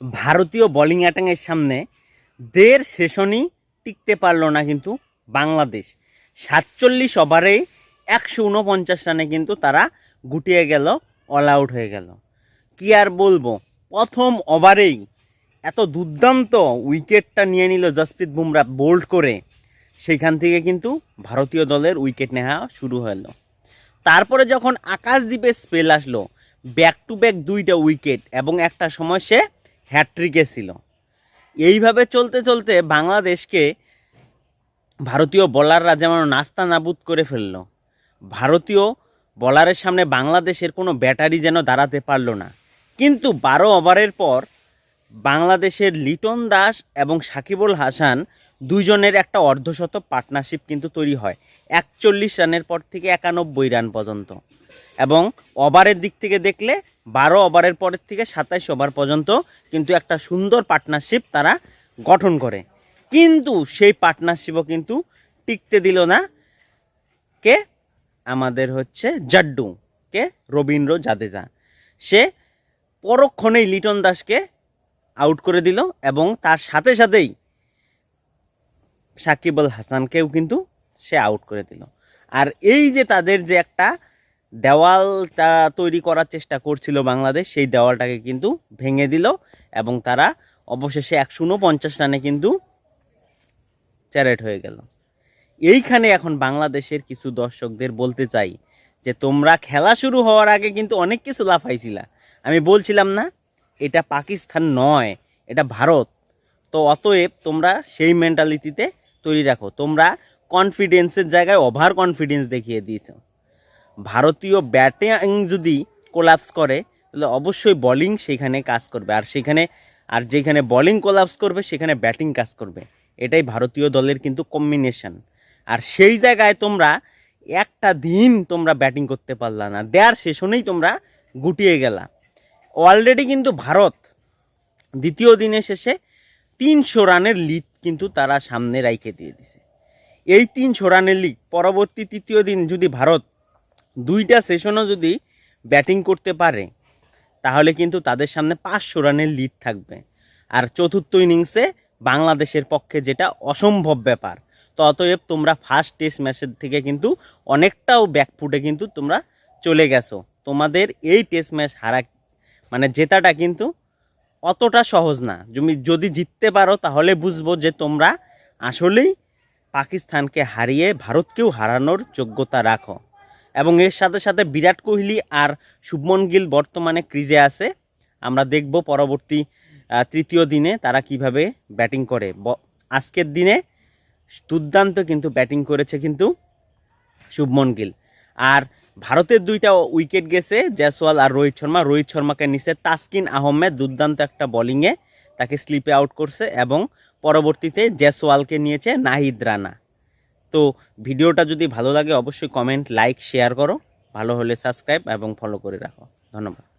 ভারতীয় বোলিং অ্যাটাকের সামনে দেড় সেশনই টিকতে পারল না কিন্তু বাংলাদেশ। সাতচল্লিশ ওভারে একশো উনপঞ্চাশ রানে কিন্তু তারা গুটিয়ে গেল অল আউট হয়ে গেল। কি আর বলব? প্রথম ওভারেই এত দুর্দান্ত উইকেটটা নিয়ে নিল জসপ্রীত বুমরা বোল্ড করে। সেইখান থেকে কিন্তু ভারতীয় দলের উইকেট নেওয়া শুরু হলো। তারপরে যখন আকাশদ্বীপে স্পেল আসলো ব্যাক টু ব্যাক দুইটা উইকেট এবং একটা সময় সে হ্যাট্রিকে ছিল। এইভাবে চলতে চলতে বাংলাদেশকে ভারতীয় বলাররা যেমন নাস্তা নাবুদ করে ফেলল, ভারতীয় বলারের সামনে বাংলাদেশের কোনো ব্যাটারি যেন দাঁড়াতে পারল না। কিন্তু বারো ওভারের পর বাংলাদেশের লিটন দাস এবং সাকিবুল হাসান দুইজনের একটা অর্ধশত পার্টনারশিপ কিন্তু তৈরি হয়। একচল্লিশ রানের পর থেকে একানব্বই রান পর্যন্ত। এবং ওভারের দিক থেকে দেখলে বারো ওভারের পরের থেকে সাতাইশ ওভার পর্যন্ত কিন্তু একটা সুন্দর পার্টনারশিপ তারা গঠন করে। কিন্তু সেই পার্টনারশিপও কিন্তু টিকতে দিল না কে? আমাদের হচ্ছে জাড্ডু কে? রবীন্দ্র জাদেজা। সে পরক্ষণেই লিটন দাসকে আউট করে দিল এবং তার সাথে সাথেই সাকিব আল হাসানকেও কিন্তু সে আউট করে দিল। আর এই যে তাদের যে একটা দেওয়ালটা তৈরি করার চেষ্টা করছিল বাংলাদেশ, সেই দেওয়ালটাকে কিন্তু ভেঙে দিল এবং তারা অবশেষে একশো উনপঞ্চাশ রানে কিন্তু চ্যারেট হয়ে গেল। এইখানে এখন বাংলাদেশের কিছু দর্শকদের বলতে চাই যে, তোমরা খেলা শুরু হওয়ার আগে কিন্তু অনেক কিছু লাফাইছিলা। আমি বলছিলাম না, এটা পাকিস্তান নয়, এটা ভারত। তো অতএব তোমরা সেই মেন্টালিটিতে তৈরি রাখো। তোমরা কনফিডেন্সের জায়গায় ওভার কনফিডেন্স দেখিয়ে দিয়েছ। ভারতীয় ব্যাটিং যদি কোলাপস করে, তাহলে অবশ্যই বোলিং সেখানে কাজ করবে। আর সেখানে, আর যেখানে বোলিং কোলাপস করবে, সেখানে ব্যাটিং কাজ করবে। এটাই ভারতীয় দলের কিন্তু কম্বিনেশন আর সেই জায়গায় তোমরা একটা দিন তোমরা ব্যাটিং করতে পারলা না। দেয়ার সেশনেই তোমরা গুটিয়ে গেলা। অলরেডি কিন্তু ভারত দ্বিতীয় দিনের শেষে তিনশো রানের লিড কিন্তু তারা সামনে রাইখে দিয়ে দিছে। এই তিনশো রানের লিগ পরবর্তী তৃতীয় দিন যদি ভারত দুইটা সেশনও যদি ব্যাটিং করতে পারে, তাহলে কিন্তু তাদের সামনে পাঁচশো রানের লিড থাকবে। আর চতুর্থ ইনিংসে বাংলাদেশের পক্ষে যেটা অসম্ভব ব্যাপার, তো অতএব তোমরা ফার্স্ট টেস্ট ম্যাচের থেকে কিন্তু অনেকটাও ব্যাকফুটে কিন্তু তোমরা চলে গেছো। তোমাদের এই টেস্ট ম্যাচ হারা মানে জেতাটা কিন্তু অতটা সহজ না। তুমি যদি জিততে পারো, তাহলে বুঝব যে তোমরা আসলেই পাকিস্তানকে হারিয়ে ভারতকেও হারানোর যোগ্যতা রাখো। এবং এর সাথে সাথে বিরাট কোহলি আর শুভমন গিল বর্তমানে ক্রিজে আছে। আমরা দেখব পরবর্তী তৃতীয় দিনে তারা কীভাবে ব্যাটিং করে। আজকের দিনে দুর্দান্ত কিন্তু ব্যাটিং করেছে কিন্তু শুভমন গিল। আর ভারতের দুইটা উইকেট গেছে, জয়সওয়াল আর রোহিত শর্মা। রোহিত শর্মাকে নিচে তাসকিন আহমেদ, দুর্দান্ত একটা বোলিংয়ে তাকে স্লিপে আউট করছে এবং পরবর্তীতে জয়সওয়ালকে নিয়েছে নাহিদ রানা। তো ভিডিওটা যদি ভালো লাগে, অবশ্যই কমেন্ট লাইক শেয়ার করো। ভালো হলে সাবস্ক্রাইব এবং ফলো করে রাখো। ধন্যবাদ।